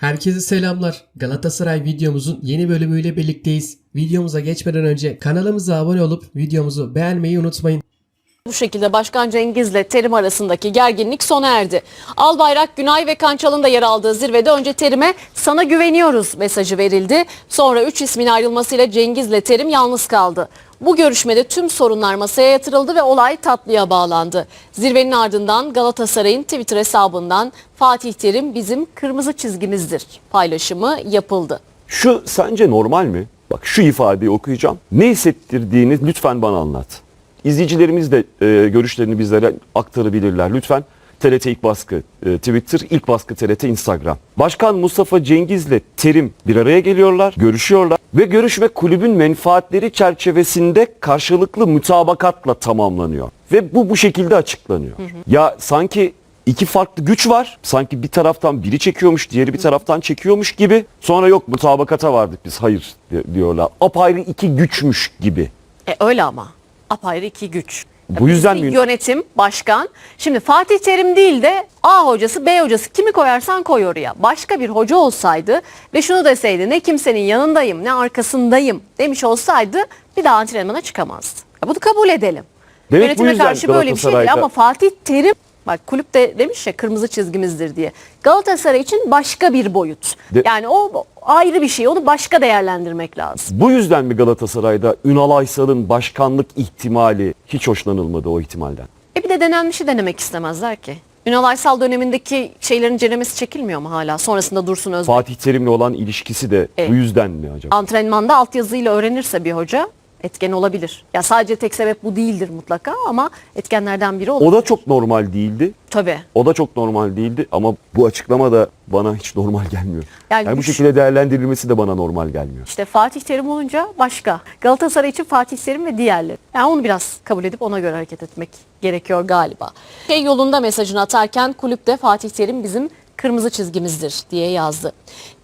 Herkese selamlar. Galatasaray videomuzun yeni bölümüyle birlikteyiz. Videomuza geçmeden önce kanalımıza abone olup videomuzu beğenmeyi unutmayın. Bu şekilde Başkan Cengiz'le Terim arasındaki gerginlik sona erdi. Albayrak, Günay ve Kançal'ın da yer aldığı zirvede önce Terim'e sana güveniyoruz mesajı verildi. Sonra 3 ismin ayrılmasıyla Cengiz'le Terim yalnız kaldı. Bu görüşmede tüm sorunlar masaya yatırıldı ve olay tatlıya bağlandı. Zirvenin ardından Galatasaray'ın Twitter hesabından Fatih Terim bizim kırmızı çizgimizdir paylaşımı yapıldı. Şu sence normal mi? Bak şu ifadeyi okuyacağım. Ne hissettirdiğini lütfen bana anlat. İzleyicilerimiz de e, görüşlerini bizlere aktarabilirler. Lütfen TRT ilk baskı e, Twitter, ilk baskı TRT Instagram. Başkan Mustafa Cengiz'le Terim bir araya geliyorlar, görüşüyorlar ve görüşme kulübün menfaatleri çerçevesinde karşılıklı mutabakatla tamamlanıyor. Ve bu bu şekilde açıklanıyor. Ya sanki iki farklı güç var. Sanki bir taraftan biri çekiyormuş, diğeri bir taraftan çekiyormuş gibi. Sonra yok mutabakata vardık biz. Hayır di- diyorlar. Apayrı iki güçmüş gibi. E öyle ama. Apayrı iki güç. Bu yüzden mi? Yönetim, başkan. Şimdi Fatih Terim değil de A hocası, B hocası kimi koyarsan koy oraya. Başka bir hoca olsaydı ve şunu deseydi ne kimsenin yanındayım ne arkasındayım demiş olsaydı bir daha antrenmana çıkamazdı. Ya bunu kabul edelim. Demek Yönetime karşı böyle bir şey değil ama Fatih Terim Bak kulüp de demiş ya kırmızı çizgimizdir diye. Galatasaray için başka bir boyut. De- yani o ayrı bir şey. Onu başka değerlendirmek lazım. Bu yüzden mi Galatasaray'da Ünal Aysal'ın başkanlık ihtimali hiç hoşlanılmadı o ihtimalden? E bir de denenmişi denemek istemezler ki. Ünal Aysal dönemindeki şeylerin ceremesi çekilmiyor mu hala? Sonrasında Dursun Özbek. Fatih Terim'le olan ilişkisi de Evet. bu yüzden mi acaba? Antrenmanda altyazıyla öğrenirse bir hoca etken olabilir. Ya sadece tek sebep bu değildir mutlaka ama etkenlerden biri olur. O da çok normal değildi. Tabii. O da çok normal değildi ama bu açıklama da bana hiç normal gelmiyor. Yani Yani, bu şekilde değerlendirilmesi de bana normal gelmiyor. İşte Fatih Terim olunca başka. Galatasaray için Fatih Terim ve diğerleri. Yani onu biraz kabul edip ona göre hareket etmek gerekiyor galiba. Şey yolunda mesajını atarken kulüpte Fatih Terim bizim kırmızı çizgimizdir diye yazdı.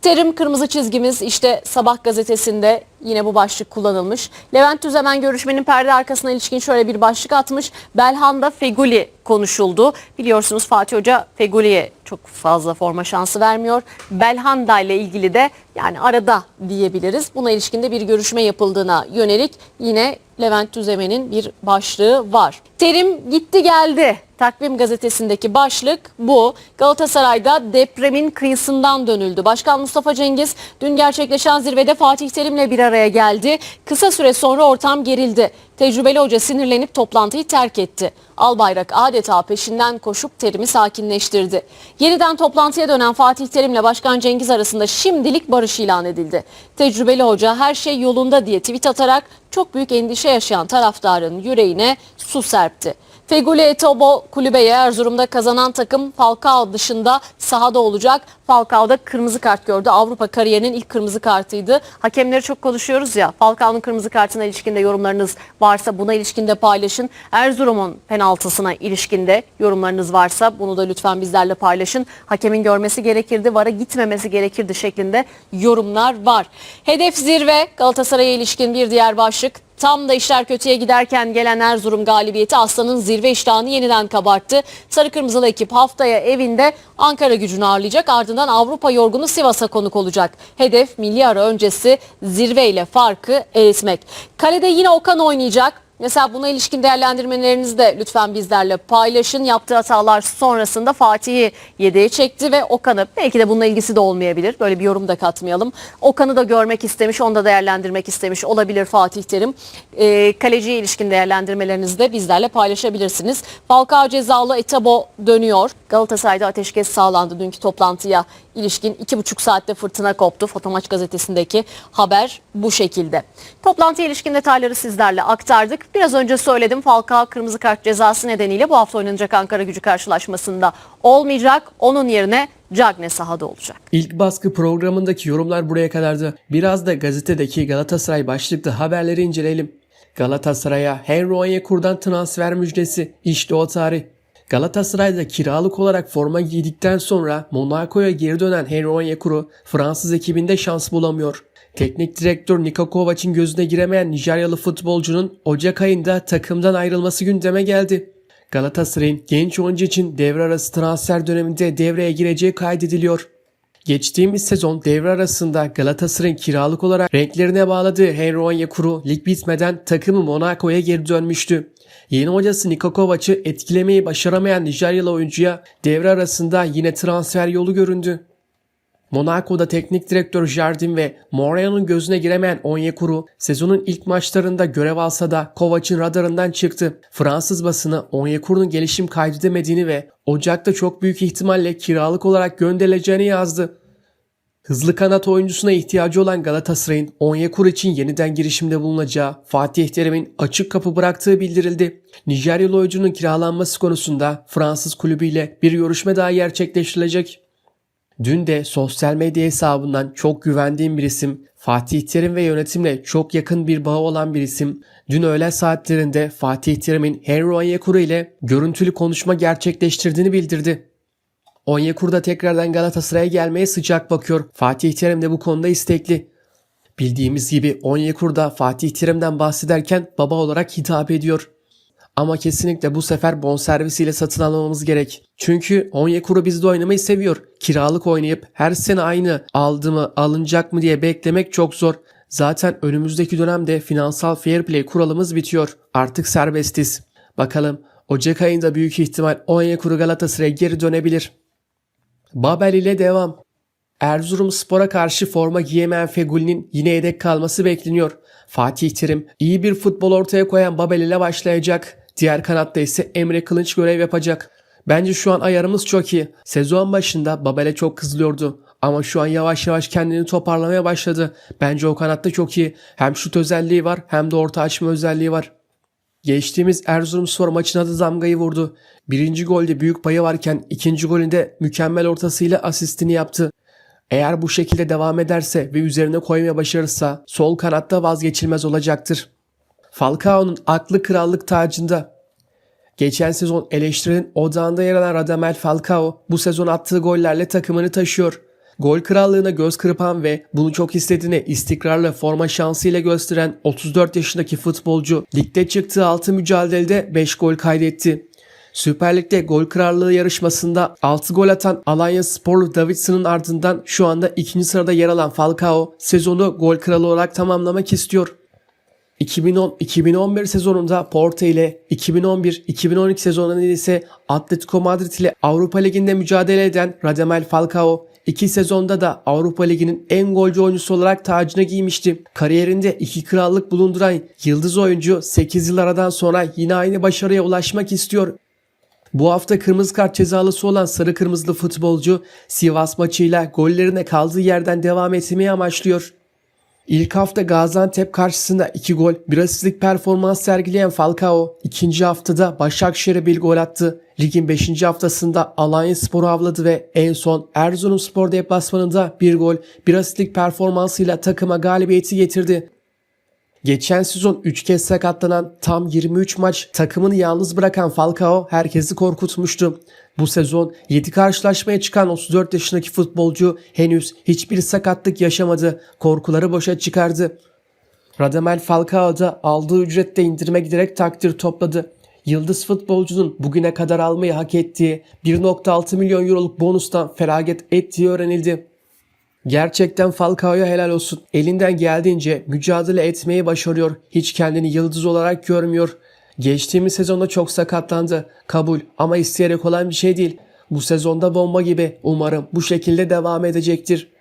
Terim kırmızı çizgimiz işte Sabah gazetesinde yine bu başlık kullanılmış. Levent Düzemen görüşmenin perde arkasına ilişkin şöyle bir başlık atmış. Belhanda Feguli konuşuldu. Biliyorsunuz Fatih Hoca Feguli'ye çok fazla forma şansı vermiyor. Belhanda ile ilgili de yani arada diyebiliriz. Buna ilişkinde bir görüşme yapıldığına yönelik yine Levent Düzemen'in bir başlığı var. Terim gitti geldi. Takvim gazetesindeki başlık bu. Galatasaray'da depremin kıyısından dönüldü. Başkan Mustafa Cengiz dün gerçekleşen zirvede Fatih Terim'le bir araya geldi. Kısa süre sonra ortam gerildi. Tecrübeli hoca sinirlenip toplantıyı terk etti. Albayrak adeta peşinden koşup Terim'i sakinleştirdi. Yeniden toplantıya dönen Fatih Terim'le Başkan Cengiz arasında şimdilik barış ilan edildi. Tecrübeli hoca her şey yolunda diye tweet atarak çok büyük endişe yaşayan taraftarın yüreğine su serpti. Feguli Etobo kulübeye Erzurum'da kazanan takım Falcao dışında sahada olacak. Falcao kırmızı kart gördü. Avrupa kariyerinin ilk kırmızı kartıydı. Hakemleri çok konuşuyoruz ya. Falcao'nun kırmızı kartına ilişkinde yorumlarınız varsa buna ilişkinde paylaşın. Erzurum'un penaltısına ilişkinde yorumlarınız varsa bunu da lütfen bizlerle paylaşın. Hakemin görmesi gerekirdi, VAR'a gitmemesi gerekirdi şeklinde yorumlar var. Hedef zirve Galatasaray'a ilişkin bir diğer başlık. Tam da işler kötüye giderken gelen Erzurum galibiyeti Aslan'ın zirve iştahını yeniden kabarttı. Sarı Kırmızılı ekip haftaya evinde Ankara gücünü ağırlayacak. Ardından Avrupa yorgunu Sivas'a konuk olacak. Hedef milli ara öncesi zirveyle farkı eritmek. Kalede yine Okan oynayacak. Mesela buna ilişkin değerlendirmelerinizi de lütfen bizlerle paylaşın. Yaptığı hatalar sonrasında Fatih'i yedeğe çekti ve Okan'ı belki de bununla ilgisi de olmayabilir. Böyle bir yorum da katmayalım. Okan'ı da görmek istemiş, onu da değerlendirmek istemiş olabilir Fatih Terim. Ee, kaleciye ilişkin değerlendirmelerinizi de bizlerle paylaşabilirsiniz. Falcao cezalı Etabo dönüyor. Galatasaray'da ateşkes sağlandı dünkü toplantıya ilişkin. iki buçuk saatte fırtına koptu. Fotomaç gazetesindeki haber bu şekilde. Toplantıya ilişkin detayları sizlerle aktardık. Biraz önce söyledim Falcao kırmızı kart cezası nedeniyle bu hafta oynanacak Ankara gücü karşılaşmasında olmayacak. Onun yerine Cagne sahada olacak. İlk baskı programındaki yorumlar buraya kadardı. Biraz da gazetedeki Galatasaray başlıklı haberleri inceleyelim. Galatasaray'a Henry Onyekuru'dan transfer müjdesi. İşte o tarih. Galatasaray'da kiralık olarak forma giydikten sonra Monaco'ya geri dönen Henry Onyekuru Fransız ekibinde şans bulamıyor. Teknik direktör Niko Kovac'ın gözüne giremeyen Nijeryalı futbolcunun Ocak ayında takımdan ayrılması gündeme geldi. Galatasaray'ın genç oyuncu için devre arası transfer döneminde devreye gireceği kaydediliyor. Geçtiğimiz sezon devre arasında Galatasaray'ın kiralık olarak renklerine bağladığı Henry Onyekuru lig bitmeden takımı Monaco'ya geri dönmüştü. Yeni hocası Niko Kovac'ı etkilemeyi başaramayan Nijeryalı oyuncuya devre arasında yine transfer yolu göründü. Monaco'da teknik direktör Jardim ve Mourinho'nun gözüne giremeyen Onyekuru sezonun ilk maçlarında görev alsa da Kovac'ın radarından çıktı. Fransız basını Onyekuru'nun gelişim kaydedemediğini ve Ocak'ta çok büyük ihtimalle kiralık olarak gönderileceğini yazdı. Hızlı kanat oyuncusuna ihtiyacı olan Galatasaray'ın Onyekuru için yeniden girişimde bulunacağı Fatih Terim'in açık kapı bıraktığı bildirildi. Nijeryalı oyuncunun kiralanması konusunda Fransız kulübüyle bir görüşme daha gerçekleştirilecek. Dün de sosyal medya hesabından çok güvendiğim bir isim, Fatih Terim ve yönetimle çok yakın bir bağı olan bir isim, dün öğle saatlerinde Fatih Terim'in Henry Onyekuru ile görüntülü konuşma gerçekleştirdiğini bildirdi. Onyekuru da tekrardan Galatasaray'a gelmeye sıcak bakıyor. Fatih Terim de bu konuda istekli. Bildiğimiz gibi Onyekuru da Fatih Terim'den bahsederken baba olarak hitap ediyor. Ama kesinlikle bu sefer bonservisiyle satın almamamız gerek. Çünkü Onyekuru bizde oynamayı seviyor. Kiralık oynayıp her sene aynı aldı mı alınacak mı diye beklemek çok zor. Zaten önümüzdeki dönemde finansal fair play kuralımız bitiyor. Artık serbestiz. Bakalım Ocak ayında büyük ihtimal Onyekuru Galatasaray'a geri dönebilir. Babel ile devam. Erzurum Spor'a karşı forma giyemeyen Fegüli'nin yine yedek kalması bekleniyor. Fatih Terim iyi bir futbol ortaya koyan Babel ile başlayacak. Diğer kanatta ise Emre Kılınç görev yapacak. Bence şu an ayarımız çok iyi. Sezon başında Babel'e çok kızılıyordu. Ama şu an yavaş yavaş kendini toparlamaya başladı. Bence o kanatta çok iyi. Hem şut özelliği var hem de orta açma özelliği var. Geçtiğimiz Erzurumspor maçına da damgayı vurdu. Birinci golde büyük payı varken ikinci golünde mükemmel ortasıyla asistini yaptı. Eğer bu şekilde devam ederse ve üzerine koymaya başarırsa sol kanatta vazgeçilmez olacaktır. Falcao'nun aklı krallık tacında. Geçen sezon eleştirinin odağında yer alan Radamel Falcao bu sezon attığı gollerle takımını taşıyor. Gol krallığına göz kırpan ve bunu çok istediğini istikrarlı forma şansıyla gösteren 34 yaşındaki futbolcu ligde çıktığı 6 mücadelede 5 gol kaydetti. Süper Lig'de gol krallığı yarışmasında 6 gol atan Alanya Sporlu Davidson'ın ardından şu anda ikinci sırada yer alan Falcao sezonu gol kralı olarak tamamlamak istiyor. 2010-2011 sezonunda Porto ile 2011-2012 sezonunda ise Atletico Madrid ile Avrupa Ligi'nde mücadele eden Radamel Falcao iki sezonda da Avrupa Ligi'nin en golcü oyuncusu olarak tacını giymişti. Kariyerinde iki krallık bulunduran yıldız oyuncu 8 yıl aradan sonra yine aynı başarıya ulaşmak istiyor. Bu hafta kırmızı kart cezalısı olan sarı kırmızılı futbolcu Sivas maçıyla gollerine kaldığı yerden devam etmeyi amaçlıyor. İlk hafta Gaziantep karşısında 2 gol, bir asistlik performans sergileyen Falcao, ikinci haftada Başakşehir'e bir gol attı. Ligin 5. haftasında Alanya Spor'u avladı ve en son Erzurumspor deplasmanında bir gol, bir asistlik performansıyla takıma galibiyeti getirdi. Geçen sezon 3 kez sakatlanan tam 23 maç takımını yalnız bırakan Falcao herkesi korkutmuştu. Bu sezon 7 karşılaşmaya çıkan 34 yaşındaki futbolcu henüz hiçbir sakatlık yaşamadı. Korkuları boşa çıkardı. Radamel Falcao da aldığı ücrette indirime giderek takdir topladı. Yıldız futbolcunun bugüne kadar almayı hak ettiği 1.6 milyon euroluk bonustan feragat ettiği öğrenildi. Gerçekten Falcao'ya helal olsun. Elinden geldiğince mücadele etmeyi başarıyor. Hiç kendini yıldız olarak görmüyor. Geçtiğimiz sezonda çok sakatlandı. Kabul ama isteyerek olan bir şey değil. Bu sezonda bomba gibi. Umarım bu şekilde devam edecektir.